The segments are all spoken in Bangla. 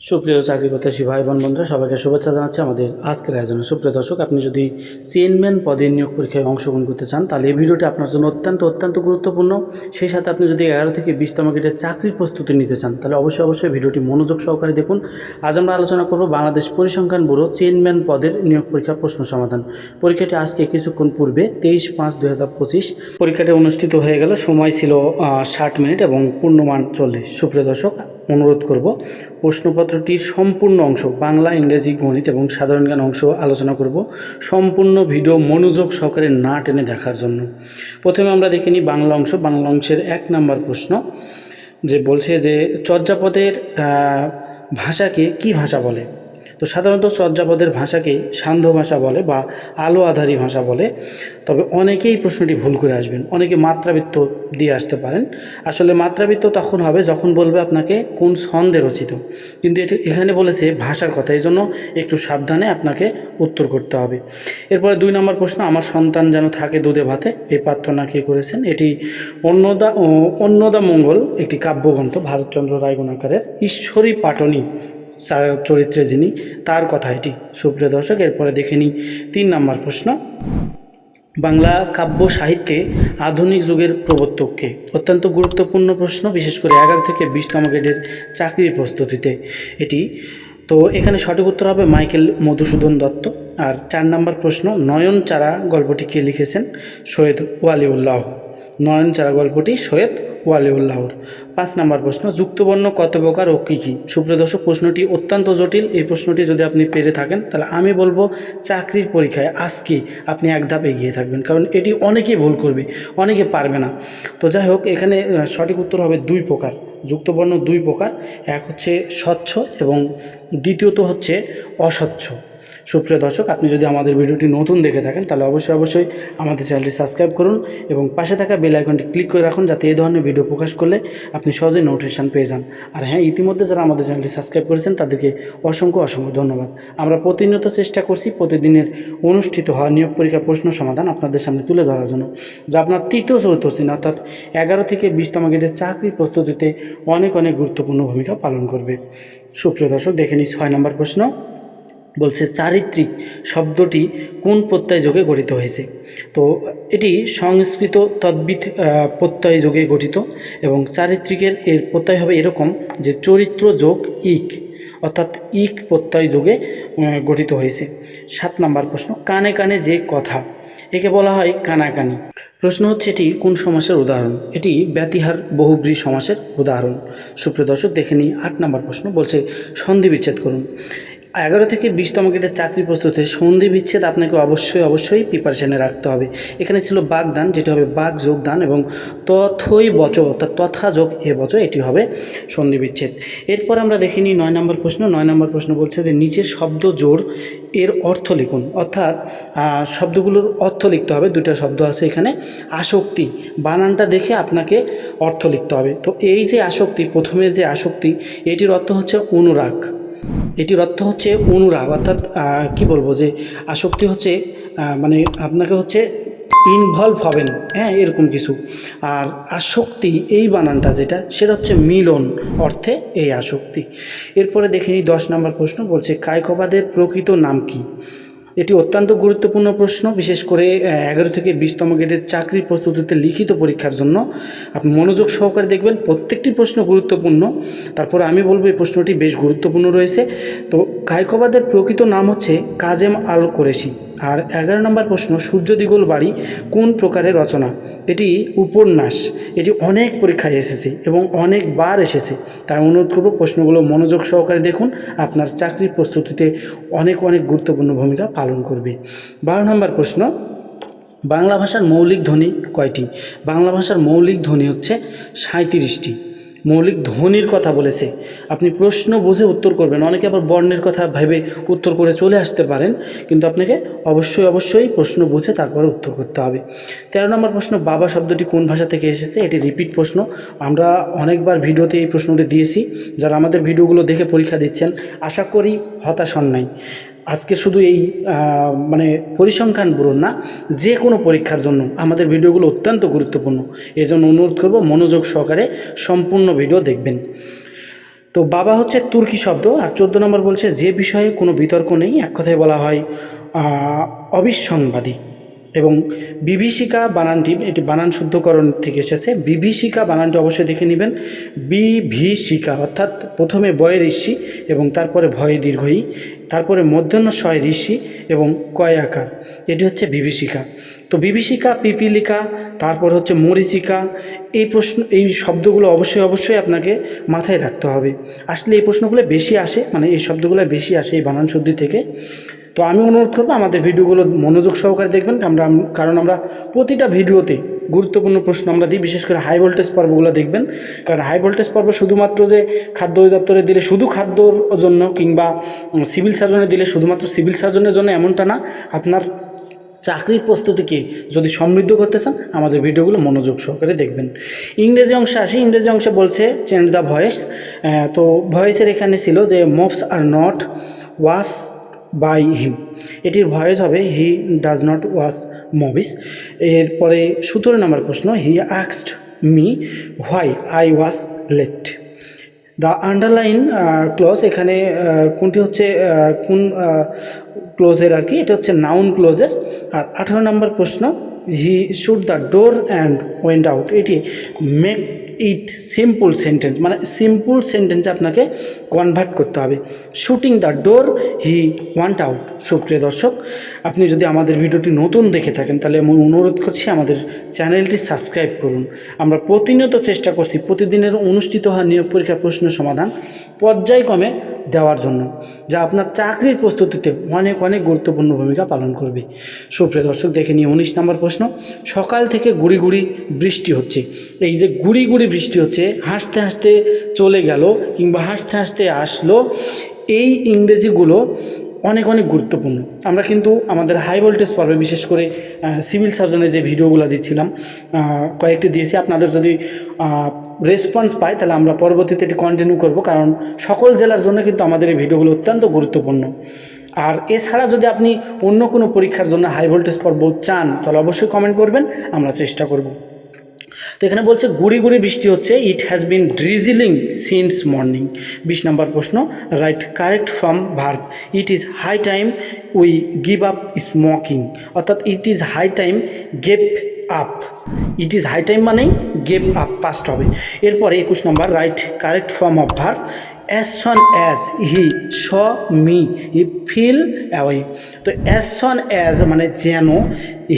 সুপ্রিয় চাকরি প্রত্যাশী ভাই বোন বন্ধুরা, সবাইকে শুভেচ্ছা জানাচ্ছি আমাদের আজকের আয়োজনে। সুপ্রিয় দর্শক, আপনি যদি চেয়ারম্যান পদে নিয়োগ পরীক্ষায় অংশগ্রহণ করতে চান, তাহলে এই ভিডিওটি আপনার জন্য অত্যন্ত অত্যন্ত গুরুত্বপূর্ণ। সেই সাথে আপনি যদি এগারো থেকে বিশতম গেটের চাকরির প্রস্তুতি নিতে চান, তাহলে অবশ্যই অবশ্যই ভিডিওটি মনোযোগ সহকারে দেখুন। আজ আমরা আলোচনা করব বাংলাদেশ পরিসংখ্যান ব্যুরো চেয়ারম্যান পদের নিয়োগ পরীক্ষার প্রশ্ন সমাধান। পরীক্ষাটি আজকে কিছুক্ষণ পূর্বে তেইশ পাঁচ দু পরীক্ষাটি অনুষ্ঠিত হয়ে গেল। সময় ছিল ষাট মিনিট এবং পূর্ণমান চল্লিশ। সুপ্রিয় দর্শক অনুরোধ করব। প্রশ্নপত্রটির সম্পূর্ণ অংশ, বাংলা, ইংরেজি, গণিত এবং সাধারণ জ্ঞান অংশ আলোচনা করব। সম্পূর্ণ ভিডিও মনোযোগ সহকারে না টেনে দেখার জন্য। প্রথমে আমরা দেখে নিই বাংলা অংশ। বাংলা অংশের এক নম্বর প্রশ্ন যে বলছে যে চর্যাপদের ভাষাকে কি ভাষা বলে? তো সাধারণত চর্যাপদের ভাষাকে সান্ধ্য ভাষা বলে বা আলো আধারী ভাষা বলে। তবে অনেকেই প্রশ্নটি ভুল করে আসবেন, অনেকে মাত্রাবৃত্ত দিয়ে আসতে পারেন। আসলে মাত্রাবৃত্ত তখন হবে যখন বলবে আপনাকে কোন ছন্দে রচিত। কিন্তু এটি এখানে বলেছে ভাষার কথা, এই জন্য একটু সাবধানে আপনাকে উত্তর করতে হবে। এরপরে দুই নম্বর প্রশ্ন, আমার সন্তান যেন থাকে দুধে ভাতে এই প্রার্থনা কে করেছেন? এটি অন্নদা অন্নদা মঙ্গল একটি কাব্যগ্রন্থ, ভারতচন্দ্র রায়গুণাকারের, ঈশ্বরী পাটনী। চরিত্রে যিনি, তার কথা এটি। সুপ্রিয় দর্শক, এরপরে দেখে নিই তিন নম্বর প্রশ্ন। বাংলা কাব্য সাহিত্যে আধুনিক যুগের প্রবর্তককে অত্যন্ত গুরুত্বপূর্ণ প্রশ্ন, বিশেষ করে এগারো থেকে বিশতম গ্রেডের চাকরির প্রস্তুতিতে। এটি, তো এখানে সঠিক উত্তর হবে মাইকেল মধুসূদন দত্ত। আর চার নম্বর প্রশ্ন নয়ন চারা গল্পটি কে লিখেছেন? সৈয়দ ওয়ালিউল্লাহ। নয়ন চারা গল্পটি সৈয়দ ওয়ালিউল্লাহর। পাঁচ নম্বর প্রশ্ন, যুক্তবর্ণ কত প্রকার ও কী কী? সুপ্রিয় দর্শক, প্রশ্নটি অত্যন্ত জটিল। এই প্রশ্নটি যদি আপনি পেরে থাকেন, তাহলে আমি বলব চাকরির পরীক্ষায় আজকে আপনি এক ধাপ এগিয়ে থাকবেন, কারণ এটি অনেকেই ভুল করবে, অনেকে পারবে না। তো যাই হোক, এখানে সঠিক উত্তর হবে দুই প্রকার। যুক্তবর্ণ দুই প্রকার, এক হচ্ছে স্বচ্ছ এবং দ্বিতীয়ত হচ্ছে অস্বচ্ছ। সুপ্রিয় দর্শক, আপনি যদি আমাদের ভিডিওটি নতুন দেখে থাকেন, তাহলে অবশ্যই অবশ্যই আমাদের চ্যানেলটি সাবস্ক্রাইব করুন এবং পাশে থাকা বেল আইকনটি ক্লিক করে রাখুন যাতে এই ধরনের ভিডিও প্রকাশ করলে আপনি সহজেই নোটিফিকেশান পেয়ে যান। আর হ্যাঁ ইতিমধ্যে যারা আমাদের চ্যানেলটি সাবস্ক্রাইব করেছেন, তাদেরকে অসংখ্য অসংখ্য ধন্যবাদ। আমরা প্রতিনিয়ত চেষ্টা করছি প্রতিদিনের অনুষ্ঠিত হওয়া নিয়োগ পরীক্ষা প্রশ্ন সমাধান আপনাদের সামনে তুলে ধরার জন্য, যা আপনার তৃতীয় চতুর্থ শ্রেণি, অর্থাৎ এগারো থেকে বিশতম গেটের চাকরির প্রস্তুতিতে অনেক অনেক গুরুত্বপূর্ণ ভূমিকা পালন করবে। সুপ্রিয় দর্শক, দেখে নিই ছয় নম্বর প্রশ্ন। বলছে চারিত্রিক শব্দটি কোন প্রত্যয় যোগে গঠিত হয়েছে? তো এটি সংস্কৃত তদ্বিত প্রত্যয় যোগে গঠিত এবং চারিত্রিকের এর প্রত্যয় হবে এরকম যে চরিত্র যোগ ইক, অর্থাৎ ইক প্রত্যয় যোগে গঠিত হয়েছে। সাত নম্বর প্রশ্ন, কানে কানে যে কথা, একে বলা হয় কানাকানি। প্রশ্ন হচ্ছে এটি কোন সমাসের উদাহরণ? এটি ব্যতিহার বহুব্রী সমাসের উদাহরণ। সুপ্রিয় দর্শক, দেখে নিই, আট নম্বর প্রশ্ন বলছে সন্ধি বিচ্ছেদ করুন। এগারো থেকে বিশতম গেটের চাকরি প্রস্তুতে সন্ধি বিচ্ছেদ আপনাকে অবশ্যই অবশ্যই প্রিপারেশনে রাখতে হবে। এখানে ছিল বাগদান, যেটি হবে বাঘ যোগদান এবং তথই বচ, অর্থাৎ তথা যোগ এ বচ, এটি হবে সন্ধি বিচ্ছেদ। এরপর আমরা দেখে নিই নয় নম্বর প্রশ্ন। নয় নম্বর প্রশ্ন বলছে যে নিচের শব্দ জোর এর অর্থ লিখুন। অর্থাৎ শব্দগুলোর অর্থ লিখতে হবে দুটো শব্দ আছে এখানে। আসক্তি, বানানটা দেখে আপনাকে অর্থ লিখতে হবে। তো এই যে আসক্তি প্রথমে যে আসক্তি, এটির অর্থ হচ্ছে অনুরাগ। এটির অর্থ হচ্ছে অনুরাগ, অর্থাৎ কি বলব যে আসক্তি হচ্ছে মানে আপনাকে হচ্ছে ইনভলভ হবেন হ্যাঁ এরকম কিছু। আর আসক্তি, এই বানানটা যেটা, সেটা হচ্ছে মিলন অর্থে এই আসক্তি। এরপরে দেখে নিই দশ নম্বর প্রশ্ন, বলছে কায়কবাদের প্রকৃত নাম কি? এটি অত্যন্ত গুরুত্বপূর্ণ প্রশ্ন, বিশেষ করে এগারো থেকে বিশতম গ্রেডের চাকরি প্রস্তুতিতে লিখিত পরীক্ষার জন্য। আপনি মনোযোগ সহকারে দেখবেন, প্রত্যেকটি প্রশ্ন গুরুত্বপূর্ণ। তারপর আমি বলব, এই প্রশ্নটি বেশ গুরুত্বপূর্ণ রয়েছে। তো, কায়কবাদের প্রকৃত নাম হচ্ছে কাজেম আল কোরেশি আর এগারো নম্বর প্রশ্ন, সূর্য দিগল বাড়ি কোন প্রকারের রচনা? এটি উপন্যাস, এটি অনেক পরীক্ষায় এসেছে এবং অনেকবার এসেছে। তাই অনুরোধ করব প্রশ্নগুলো মনোযোগ সহকারে দেখুন, আপনার চাকরির প্রস্তুতিতে অনেক অনেক গুরুত্বপূর্ণ ভূমিকা পালন করবে। বারো নম্বর প্রশ্ন, বাংলা ভাষার মৌলিক ধ্বনি কয়টি? বাংলা ভাষার মৌলিক ধ্বনি হচ্ছে সাঁত্রিশটি মৌলিক ধ্বনির কথা বলেছে। আপনি প্রশ্ন বুঝে উত্তর করবেন। অনেকে আবার বর্ণের কথা ভেবে উত্তর করে চলে আসতে পারেন, কিন্তু আপনাকে অবশ্যই অবশ্যই প্রশ্ন বুঝে তারপরে উত্তর করতে হবে। তেরো নম্বর প্রশ্ন, বাবা শব্দটি কোন ভাষা থেকে এসেছে? এটি রিপিট প্রশ্ন। আমরা অনেকবার ভিডিওতে এই প্রশ্নটি দিয়েছি। যারা আমাদের ভিডিওগুলো দেখে পরীক্ষা দিচ্ছেন, আশা করি হতাশ নাই। আজকে শুধু এই মানে পরিসংখ্যান বলুন না, যে কোনো পরীক্ষার জন্য আমাদের ভিডিওগুলো অত্যন্ত গুরুত্বপূর্ণ। এই জন্য অনুরোধ করব মনোযোগ সহকারে সম্পূর্ণ ভিডিও দেখবেন। তো বাবা হচ্ছে তুর্কি শব্দ, আর চোদ্দ নম্বর বলছে, যে বিষয়ে কোনো বিতর্ক নেই এক কথায় বলা হয় অবিসংবাদী। এবং বিভীষিকা বানানটি, এটি বানান শুদ্ধকরণ থেকে এসেছে। বিভীষিকা বানানটি অবশ্যই দেখে নেবেন। বিভীষিকা, অর্থাৎ প্রথমে বয়ের ঋষি এবং তারপরে ভয়ে দীর্ঘই, তারপরে মধ্যাহ্ন শয় ঋষি এবং কয় আকার। এটি হচ্ছে বিভীষিকা। তো বিভীষিকা, পিপিলিকা, তারপর হচ্ছে মরিচিকা, এই প্রশ্ন, এই শব্দগুলো অবশ্যই অবশ্যই আপনাকে মাথায় রাখতে হবে। আসলে এই প্রশ্নগুলো বেশি আসে মানে এই শব্দগুলো বেশি আসে এই বানান শুদ্ধি থেকে। তো আমি অনুরোধ করব আমাদের ভিডিওগুলো মনোযোগ সহকারে দেখবেন। আমরা, কারণ আমরা প্রতিটা ভিডিওতে গুরুত্বপূর্ণ প্রশ্ন আমরা দিই, বিশেষ করে হাই ভোল্টেজ পর্বগুলো দেখবেন। কারণ হাই ভোল্টেজ পর্ব শুধুমাত্র যে খাদ্য অধিদপ্তরে দিলে শুধু খাদ্যর জন্য কিংবা সিভিল সার্জনে দিলে শুধুমাত্র সিভিল সার্জনের জন্য এমনটা না, আপনার চাকরির প্রস্তুতিকে যদি সমৃদ্ধ করতে চান, আমাদের ভিডিওগুলো মনোযোগ সহকারে দেখবেন। ইংরেজি অংশে আসি, ইংরেজি অংশে বলছে চেঞ্জ দ্য ভয়েস তো ভয়েসের এখানে ছিল যে মোভস are not was by him. এটির ভয়েস হবে, he does not watch movies এরপরে সতেরো নম্বর প্রশ্ন, he আক্সড me why I was late? The underline clause এখানে কোনটি হচ্ছে কোন ক্লোজের আর কি? এটা হচ্ছে নাউন ক্লোজের। আর আঠারো নম্বর প্রশ্ন, he shut the door and went out. এটি মেক ইট সিম্পল সেন্টেন্স মানে সিম্পল সেন্টেন্সে আপনাকে কনভার্ট করতে হবে। Shutting the door he went out সুপ্রিয় দর্শক আপনি যদি আমাদের ভিডিওটি নতুন দেখে থাকেন, তাহলে আমি অনুরোধ করছি আমাদের চ্যানেলটি সাবস্ক্রাইব করুন। আমরা প্রতিনিয়ত চেষ্টা করছি প্রতিদিনের অনুষ্ঠিত হওয়া নিয়োগ পরীক্ষার প্রশ্ন সমাধান পর্যায়ক্রমে দেওয়ার জন্য, যা আপনার চাকরির প্রস্তুতিতে অনেক অনেক গুরুত্বপূর্ণ ভূমিকা পালন করবে। সুপ্রিয় দর্শক, দেখে নিয়ে উনিশ নম্বর প্রশ্ন। সকাল থেকে গুড়ি গুড়ি বৃষ্টি হচ্ছে। এই যে গুড়ি গুড়ি বৃষ্টি হচ্ছে, হাসতে হাসতে চলে গেল কিংবা হাসতে হাসতে আসলো, এই ইংরেজিগুলো অনেক অনেক গুরুত্বপূর্ণ। আমরা কিন্তু আমাদের হাই ভোল্টেজ পর্বে বিশেষ করে সিভিল সার্জনের যে ভিডিওগুলো দিচ্ছিলাম কয়েকটি দিয়েছি। আপনাদের যদি রেসপন্স পাই তাহলে আমরা পরবর্তীতে এটি কন্টিনিউ করব, কারণ সকল জেলার জন্য কিন্তু আমাদের এই ভিডিওগুলো অত্যন্ত গুরুত্বপূর্ণ। আর এছাড়া যদি আপনি অন্য কোনো পরীক্ষার জন্য হাই ভোল্টেজ পর্ব চান, তাহলে অবশ্যই কমেন্ট করবেন, আমরা চেষ্টা করব। তো এখানে বলছে, গুড়ি গুড়ি বৃষ্টি হচ্ছে it has been drizzling since morning বিশ নম্বর প্রশ্ন right correct from verb it is high time we give up smoking অর্থাৎ it is high time gave up. It is high time মানেই গেভ আপ পাস্ট হবে। এরপরে একুশ নম্বর right correct form of verb as soon as he saw me he flee away তো অ্যাজ সন অ্যাজ মানে যেন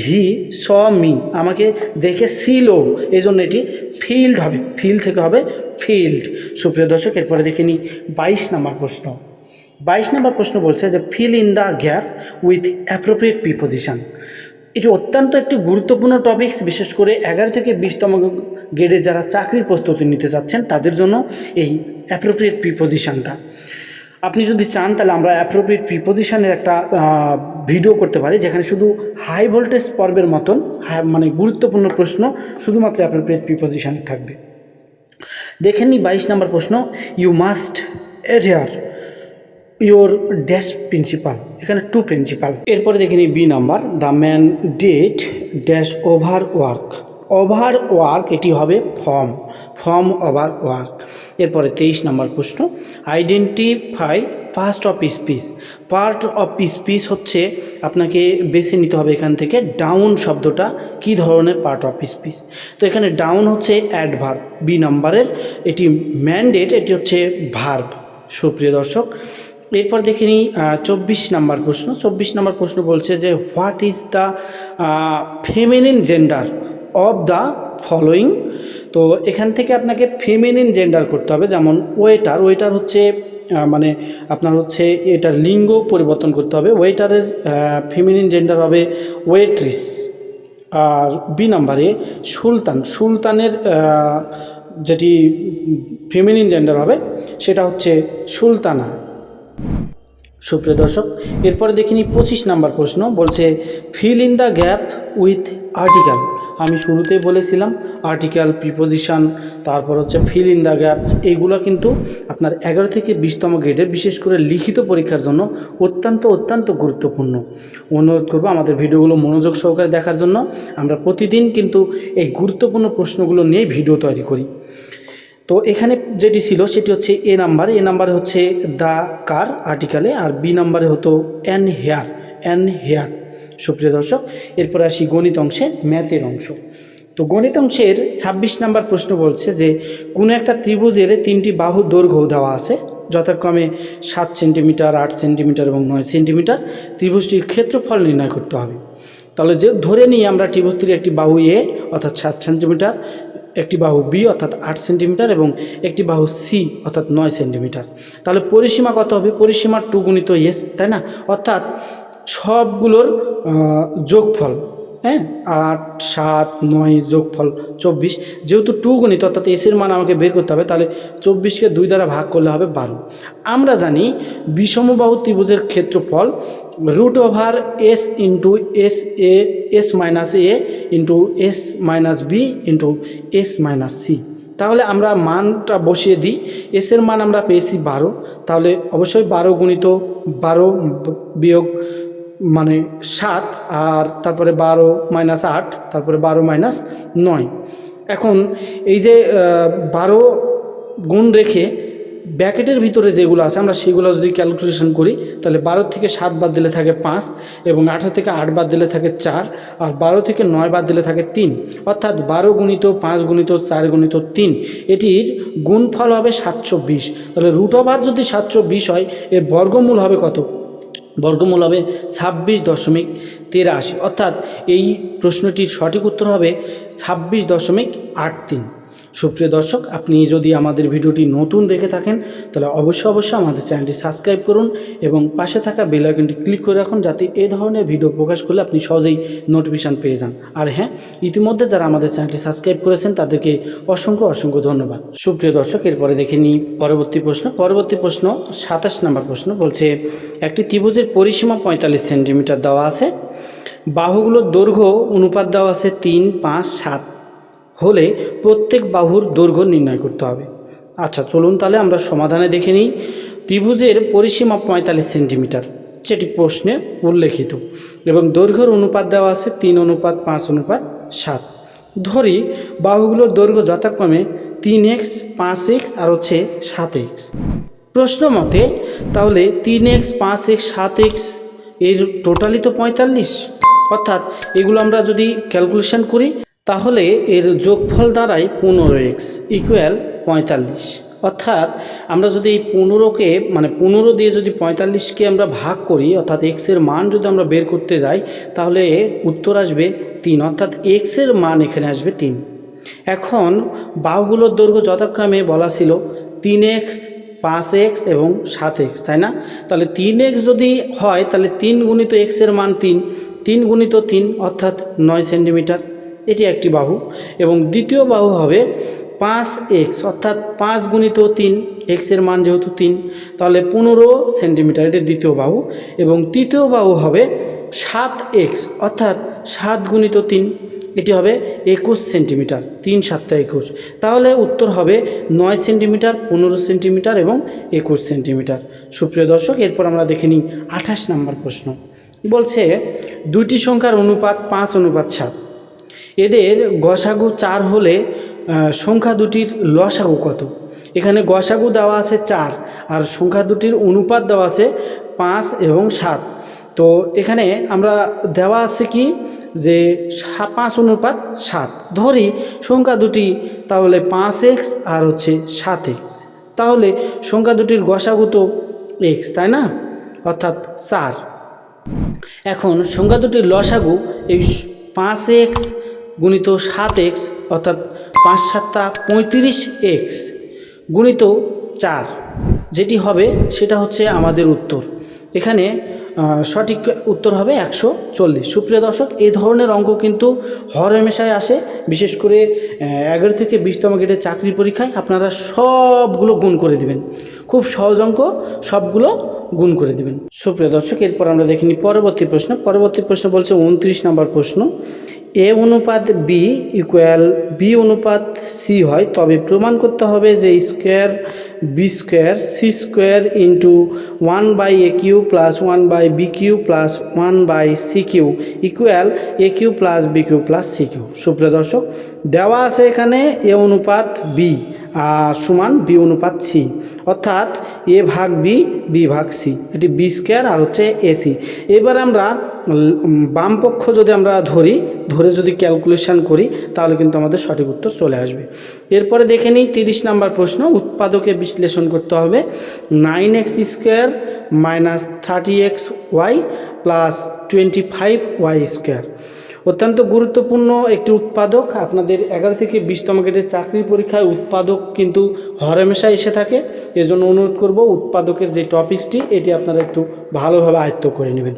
হি স মি আমাকে দেখে ছিল এই জন্য এটি ফিল্ড হবে। ফিল থেকে হবে ফিল্ড সুপ্রিয় দর্শক, এরপরে দেখে নিই বাইশ নম্বর প্রশ্ন। বাইশ নম্বর প্রশ্ন বলছে যে fill in the gap with appropriate preposition এটি অত্যন্ত একটি গুরুত্বপূর্ণ টপিকস বিশেষ করে এগারো থেকে বিশতম গ্রেডে যারা চাকরির প্রস্তুতি নিতে চাচ্ছেন, তাদের জন্য এই অ্যাপ্রোপ্রিয়েট প্রিপোজিশনটা আপনি যদি চান, তাহলে আমরা অ্যাপ্রোপ্রিয়েট প্রিপোজিশনের একটা ভিডিও করতে পারি, যেখানে শুধু হাই ভোল্টেজ পর্বের মতন মানে গুরুত্বপূর্ণ প্রশ্ন শুধুমাত্র অ্যাপ্রোপ্রিয়েট প্রিপোজিশনে থাকবে। দেখেন নি বাইশ নম্বর প্রশ্ন ইউ মাস্ট এরিয়ার ইওর ড্যাশ প্রিন্সিপাল এখানে টু প্রিন্সিপাল এরপরে দেখে নিই B number the man died dash over work over work এটি হবে ফর্ম ফর্ম ওভার ওয়ার্ক এরপরে তেইশ নম্বর প্রশ্ন identify part of speech part of speech হচ্ছে আপনাকে বেছে নিতে হবে এখান থেকে ডাউন শব্দটা কি ধরনের পার্ট অফ স্পিচ তো এখানে ডাউন হচ্ছে অ্যাডভার্ব বি নাম্বারের এটি ম্যান্ডেট এটি হচ্ছে ভার্ব সুপ্রিয় দর্শক এরপর দেখে নিই চব্বিশ নাম্বার প্রশ্ন। চব্বিশ নাম্বার প্রশ্ন বলছে যে what is the feminine gender of the following তো এখান থেকে আপনাকে ফেমিনিন জেন্ডার করতে হবে, যেমন ওয়েটার ওয়েটার হচ্ছে মানে আপনার হচ্ছে এটার লিঙ্গ পরিবর্তন করতে হবে। ওয়েটারের ফেমিনিন জেন্ডার হবে ওয়েট্রিস আর বি নাম্বারে সুলতান। সুলতানের যেটি ফেমিনিন জেন্ডার হবে, সেটা হচ্ছে সুলতানা। সুপ্রিয় দর্শক, এরপরে দেখিনি পঁচিশ নাম্বার প্রশ্ন, বলছে fill in the gap with article আমি শুরুতেই বলেছিলাম আর্টিকেল প্রিপোজিশন তারপর হচ্ছে ফিল ইন দ্য গ্যাপস এইগুলো কিন্তু আপনার এগারো থেকে বিশতম গ্রেডের বিশেষ করে লিখিত পরীক্ষার জন্য অত্যন্ত অত্যন্ত গুরুত্বপূর্ণ। অনুরোধ করব আমাদের ভিডিওগুলো মনোযোগ সহকারে দেখার জন্য। আমরা প্রতিদিন কিন্তু এই গুরুত্বপূর্ণ প্রশ্নগুলো নিয়েই ভিডিও তৈরি করি। তো এখানে যেটি ছিল সেটি হচ্ছে এ নাম্বার। এ নাম্বারে হচ্ছে দ্য কার আর্টিকেলে আর বি নাম্বারে হতো অ্যান হেয়ার অ্যান হেয়ার। সুপ্রিয় দর্শক, এরপরে আসি গণিত অংশে, ম্যাথের অংশ। তো গণিত অংশের ছাব্বিশ নাম্বার প্রশ্ন বলছে যে, কোনো একটা ত্রিভুজের তিনটি বাহু দৈর্ঘ্য দেওয়া আছে, যথাক্রমে সাত সেন্টিমিটার, আট সেন্টিমিটার এবং নয় সেন্টিমিটার। ত্রিভুজটির ক্ষেত্রফল নির্ণয় করতে হবে। তাহলে যে ধরে নিই আমরা ত্রিভুজটির একটি বাহু এ অর্থাৎ সাত সেন্টিমিটার একটি বাহু বি অর্থাৎ আট সেন্টিমিটার এবং একটি বাহু সি অর্থাৎ নয় সেন্টিমিটার। তাহলে পরিসীমা কত হবে? পরিসীমা টু গুণিত এস তাই না? অর্থাৎ সবগুলোর যোগফল হ্যাঁ? আট, সাত, নয় যোগফল চব্বিশ। যেহেতু টু গণিত, অর্থাৎ এসের মান আমাকে বের করতে হবে, তাহলে চব্বিশকে দুই দ্বারা ভাগ করলে হবে বারো। আমরা জানি বিষমবাহু ত্রিভুজের ক্ষেত্রফল root over s into s a s minus a into s minus b into s minus c তাহলে আমরা মানটা বসিয়ে দিই। এসের মান আমরা পেয়েছি বারো। তাহলে অবশ্যই বারো গুণিত বারো বিয়োগ মানে সাত আর তারপরে বারো মাইনাস আট, তারপরে বারো মাইনাস নয়। এখন এই যে বারো গুণ রেখে ব্যাকেটের ভিতরে যেগুলো আছে, আমরা সেগুলো যদি ক্যালকুলেশন করি, তাহলে বারো থেকে সাত বাদ দিলে থাকে পাঁচ এবং আঠারো থেকে আট বাদ দিলে থাকে চার আর বারো থেকে নয় বাদ দিলে থাকে তিন। অর্থাৎ বারো গুণিত পাঁচ গুণিত চার গুণিত তিন, এটির গুণফল হবে সাতশো বিশ। তাহলে রুট ওভার যদি সাতশো বিশ হয়, এর বর্গমূল হবে কত? বর্গমূল হবে ছাব্বিশ দশমিক তেরাশি। অর্থাৎ এই প্রশ্নটির সঠিক উত্তর হবে ছাব্বিশ দশমিক আট তিন। সুপ্রিয় দর্শক, আপনি যদি আমাদের ভিডিওটি নতুন দেখে থাকেন, তাহলে অবশ্যই অবশ্যই আমাদের চ্যানেলটি সাবস্ক্রাইব করুন এবং পাশে থাকা বেল আইকনটি ক্লিক করে রাখুন যাতে এ ধরনের ভিডিও প্রকাশ করলে আপনি সহজেই নোটিফিকেশান পেয়ে যান। আর হ্যাঁ ইতিমধ্যে যারা আমাদের চ্যানেলটি সাবস্ক্রাইব করেছেন, তাদেরকে অসংখ্য অসংখ্য ধন্যবাদ। সুপ্রিয় দর্শক, এরপরে দেখে নিই পরবর্তী প্রশ্ন। পরবর্তী প্রশ্ন, সাতাশ নম্বর প্রশ্ন বলছে, একটি ত্রিভুজের পরিসীমা পঁয়তাল্লিশ সেন্টিমিটার দেওয়া আছে। বাহুগুলোর দৈর্ঘ্য অনুপাত দেওয়া আছে তিন, পাঁচ, সাত। হলে প্রত্যেক বাহুর দৈর্ঘ্য নির্ণয় করতে হবে। আচ্ছা চলুন তাহলে আমরা সমাধানে দেখে নিই। ত্রিভুজের পরিসীমা পঁয়তাল্লিশ সেন্টিমিটার, যেটি প্রশ্নে উল্লেখিত এবং দৈর্ঘ্যর অনুপাত দেওয়া আছে তিন অনুপাত, পাঁচ অনুপাত, সাত। ধরি, বাহুগুলোর দৈর্ঘ্য যথাক্রমে তিন এক্স, পাঁচ এক্স আর হচ্ছে সাত এক্স। প্রশ্ন মতে, তাহলে তিন এক্স, পাঁচ এক্স, সাত এক্সের টোটালি তো পঁয়তাল্লিশ? অর্থাৎ এগুলো আমরা যদি ক্যালকুলেশন করি তাহলে এর যোগফল দাঁড়ায় পনেরো এক্স ইকুয়াল পঁয়তাল্লিশ। অর্থাৎ আমরা যদি এই পনেরোকে মানে পনেরো দিয়ে যদি পঁয়তাল্লিশকে আমরা ভাগ করি, অর্থাৎ এক্সের মান যদি আমরা বের করতে যাই, তাহলে উত্তর আসবে তিন। অর্থাৎ এক্সের মান এখানে আসবে তিন। এখন বাহুগুলোর দৈর্ঘ্য যথাক্রমে বলা ছিল তিন এক্স, পাঁচ এক্স এবং সাত এক্স, তাই না? তাহলে তিন এক্স যদি হয়, তাহলে তিন গুণিত এক্সের মান তিন। তিন গুণিত তিন, অর্থাৎ নয় সেন্টিমিটার। এটি একটি বাহু এবং দ্বিতীয় বাহু হবে পাঁচ এক্স, অর্থাৎ পাঁচ গুণিত তিন এক্সের মান যেহেতু তিন, তাহলে পনেরো সেন্টিমিটার, এটি দ্বিতীয় বাহু। এবং তৃতীয় বাহু হবে সাত এক্স, অর্থাৎ সাত গুণিত তিন, এটি হবে একুশ সেন্টিমিটার, তিন সাতটা একুশ। তাহলে উত্তর হবে নয় সেন্টিমিটার, পনেরো সেন্টিমিটার এবং একুশ সেন্টিমিটার। সুপ্রিয় দর্শক, এরপর আমরা দেখে নিই আঠাশ নম্বর প্রশ্ন। বলছে, দুইটি সংখ্যার অনুপাত পাঁচ, অনুপাত সাত। এদের গসাগু চার হলে সংখ্যা দুটির লসাগু কত? এখানে গসাগু দেওয়া আছে চার, আর সংখ্যা দুটির অনুপাত দেওয়া আছে পাঁচ এবং সাত। তো এখানে আমরা দেওয়া আছে কি? যে পাঁচ অনুপাত সাত। ধরি সংখ্যা দুটি তাহলে পাঁচ এক্স আর হচ্ছে সাত এক্স। তাহলে সংখ্যা দুটির গসাগু তো এক্স, তাই না? অর্থাৎ চার। এখন সংখ্যা দুটির লসাগু এই পাঁচ এক্স গুণিত সাত এক্স অর্থাৎ পাঁচ সাতটা পঁয়ত্রিশ এক্স। গুণিত চার, যেটি হবে সেটা হচ্ছে আমাদের উত্তর। এখানে সঠিক উত্তর হবে একশো চল্লিশ। সুপ্রিয় দর্শক, এই ধরনের অঙ্ক কিন্তু হরমেশায় আসে। বিশেষ করে এগারো থেকে বিশতম গেটের চাকরি পরীক্ষায় আপনারা সবগুলো গুণ করে দিবেন। খুব সহজ অঙ্ক, সবগুলো গুণ করে দিবেন। সুপ্রিয় দর্শক, এরপর আমরা দেখিনি পরবর্তী প্রশ্ন। পরবর্তী প্রশ্ন বলছে উনত্রিশ নম্বর প্রশ্ন। এ অনুপাত বি ইকুয়াল বি অনুপাত সি হয়, তবে প্রমাণ করতে হবে যে square b square c square into one by a cube plus one by b cube plus one by c cube equal a cube plus b cube plus c cube সুপ্রিয় দর্শক, দেওয়া আছে এখানে এ অনুপাত বি সমান বি অনুপাত সি অর্থাৎ এ ভাগ বি বি ভাগ সি এটি বি স্কোয়ার আর হচ্ছে এসি এবার আমরা বাম পক্ষ যদি আমরা ধরি, ধরে যদি ক্যালকুলেশন করি, তাহলে কিন্তু আমাদের সঠিক উত্তর চলে আসবে। এরপরে দেখে নিই তিরিশ নাম্বার প্রশ্ন উৎপাদকে বিশ্লেষণ করতে হবে। Nine x square minus thirty x y plus twenty five y square অত্যন্ত গুরুত্বপূর্ণ একটি উৎপাদক, আপনাদের এগারো থেকে বিশতম গ্রেডের চাকরির পরীক্ষায় উৎপাদক কিন্তু হরমেশা এসে থাকে। এজন্য অনুরোধ করব, উৎপাদকের যে টপিক্সটি এটি আপনারা একটু ভালোভাবে আয়ত্ত করে নেবেন।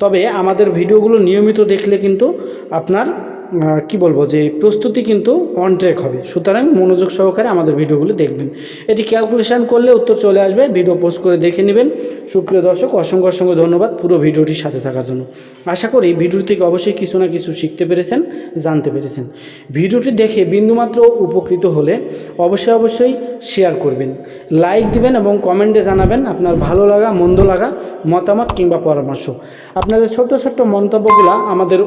তবে আমাদের ভিডিওগুলো নিয়মিত দেখলে কিন্তু আপনার কি বলব যে প্রস্তুতি কিন্তু অন ট্র্যাক হবে। সুতরাং মনোযোগ সহকারে আমাদের ভিডিওগুলো দেখবেন। এটি ক্যালকুলেশন করলে উত্তর চলে আসবে ভিডিও পোস্ট করে দেখে নেবেন। সুপ্রিয় দর্শক, অসংখ্য অসংখ্য ধন্যবাদ পুরো ভিডিওটির সাথে থাকার জন্য। আশা করি ভিডিও থেকে অবশ্যই কিছু না কিছু শিখতে পেরেছেন, জানতে পেরেছেন। ভিডিওটি দেখে বিন্দুমাত্র উপকৃত হলে অবশ্যই অবশ্যই শেয়ার করবেন। লাইক দিবেন এবং কমেন্টে জানাবেন আপনার ভালো লাগা, মন্দ লাগা, মতামত কিংবা পরামর্শ। আপনাদের ছোট্ট ছোট্ট মন্তব্যগুলো আমাদের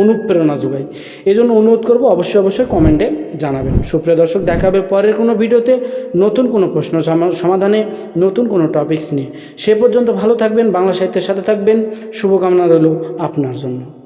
অনুপ্রেরণা যোগায় এই জন্য অনুরোধ করব অবশ্যই অবশ্যই কমেন্টে জানাবেন। সুপ্রিয় দর্শক দেখা হবে পরের কোনো ভিডিওতে নতুন কোনো প্রশ্ন সমাধানে নতুন কোনো টপিকস নিয়ে। সে পর্যন্ত ভালো থাকবেন, বাংলা সাহিত্যের সাথে থাকবেন। শুভকামনা রইল আপনার জন্য।